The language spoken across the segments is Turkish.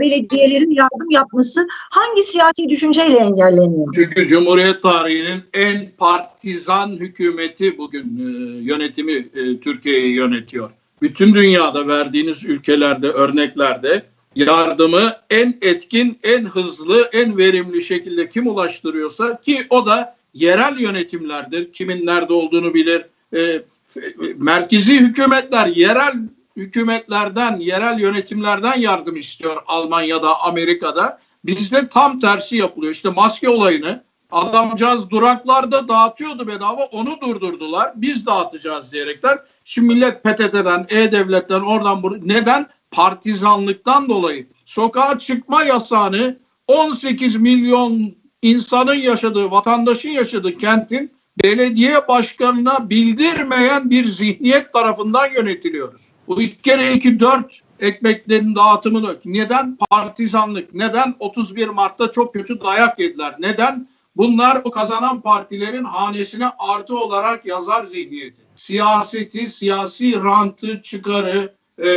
belediyelerin yardım yapması hangi siyasi düşünceyle engelleniyor? Çünkü Cumhuriyet tarihinin en partizan hükümeti bugün e, yönetimi e, Türkiye'yi yönetiyor. Bütün dünyada verdiğiniz ülkelerde, örneklerde yardımı en etkin, en hızlı, en verimli şekilde kim ulaştırıyorsa ki o da yerel yönetimlerdir. Kimin nerede olduğunu bilir. E, f- merkezi hükümetler yerel hükümetlerden, yerel yönetimlerden yardım istiyor Almanya'da, Amerika'da. Bizde tam tersi yapılıyor. İşte maske olayını adamcağız duraklarda dağıtıyordu bedava onu durdurdular. Biz dağıtacağız diyerekten. Şimdi millet PTT'den, E-Devlet'ten oradan buraya. Neden? Partizanlıktan dolayı. Sokağa çıkma yasağını 18 milyon insanın yaşadığı, vatandaşın yaşadığı kentin belediye başkanına bildirmeyen bir zihniyet tarafından yönetiliyoruz. Bu iki kere iki dört ekmeklerin dağıtımı da. Neden? Partizanlık. Neden? 31 Mart'ta çok kötü dayak yediler. Neden? Bunlar o kazanan partilerin hanesine artı olarak yazar zihniyeti. Siyaseti, siyasi rantı, çıkarı, e,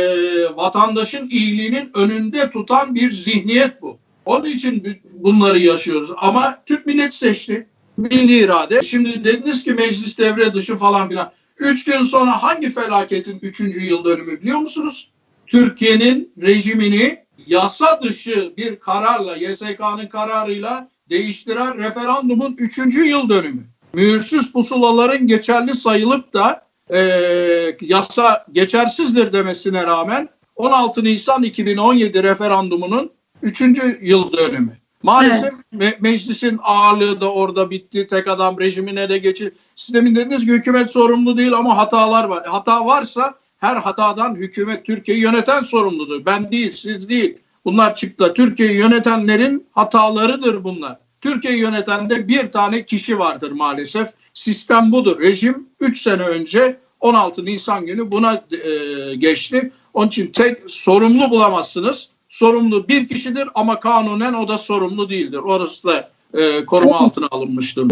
vatandaşın iyiliğinin önünde tutan bir zihniyet bu. Onun için bu- bunları yaşıyoruz. Ama Türk millet seçti. Milli irade. Şimdi dediniz ki meclis devre dışı falan filan. Üç gün sonra hangi felaketin üçüncü yıl dönümü biliyor musunuz? Türkiye'nin rejimini yasa dışı bir kararla, YSK'nın kararıyla değiştiren referandumun üçüncü yıl dönümü. Mühürsüz pusulaların geçerli sayılıp da e, yasa geçersizdir demesine rağmen 16 Nisan 2017 referandumunun üçüncü yıl dönümü. Maalesef me- meclisin ağırlığı da orada bitti. Tek adam rejimine de geçir. Sistemin dediniz ki hükümet sorumlu değil ama hatalar var. Hata varsa her hatadan hükümet Türkiye'yi yöneten sorumludur. Ben değil, siz değil. Bunlar çıktı. Türkiye'yi yönetenlerin hatalarıdır bunlar. Türkiye'yi yöneten de bir tane kişi vardır maalesef. Sistem budur. Rejim 3 sene önce 16 Nisan günü buna e, geçti. Onun için tek sorumlu bulamazsınız. Sorumlu bir kişidir ama kanunen o da sorumlu değildir. Orası da e, koruma altına alınmış durumda.